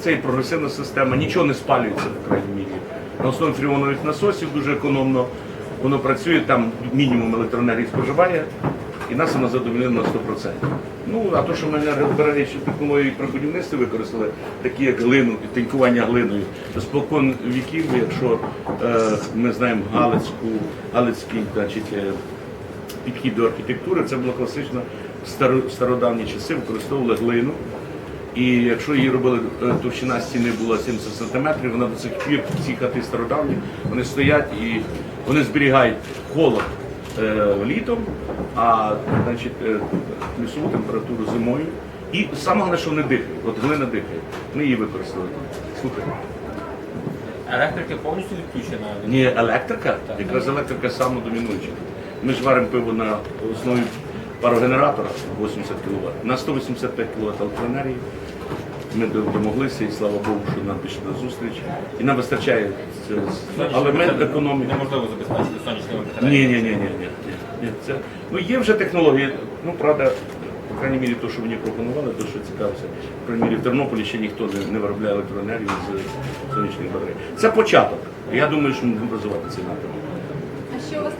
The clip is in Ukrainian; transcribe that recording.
Це і прогресивна система, нічого не спалюється в крайній мірі. На основі фріонових насосів дуже економно воно працює, там мінімум електроенергії споживає, і нас воно задовольнило на 100%. Ну, а то, що ми енергозбережні технології при будівництві використали, такі як глину, тинькування глиною, спокон віків, якщо е, ми знаємо Галицьку, Галицький, значить, е, підхід до архітектури, це було класично в старо- стародавні часи, використовували глину. І якщо її робили, е, товщина стіни була 70 см, вона до цих пір, ці хати стародавні, вони стоять і вони зберігають холод е, літом, а значить, е, плюсову температуру зимою. І саме головне, що вони дихають. От глина дихає. Ми її використали. Слухай. Електрика повністю відключена. Ні, електрика, якраз електрика самодомінуюча. Ми ж варимо пиво на основі парогенератора 80 кВт. На 185 кВт електроенергії. Ми до- домоглися, і слава Богу, що нам пішли на зустріч. І нам вистачає цього. Але ми економимо. неможливо забезпечити сонячними батареями. Ні, ні, ні, ні, ні. Це ну є вже технології. Ну правда, по крайній мірі, то, що мені пропонували, то що цікавився. По крайній мірі в Тернополі ще ніхто не, не виробляє електроенергію з сонячних батарей. Це початок. Я думаю, що ми будемо розвивати цей напрямок. А що у вас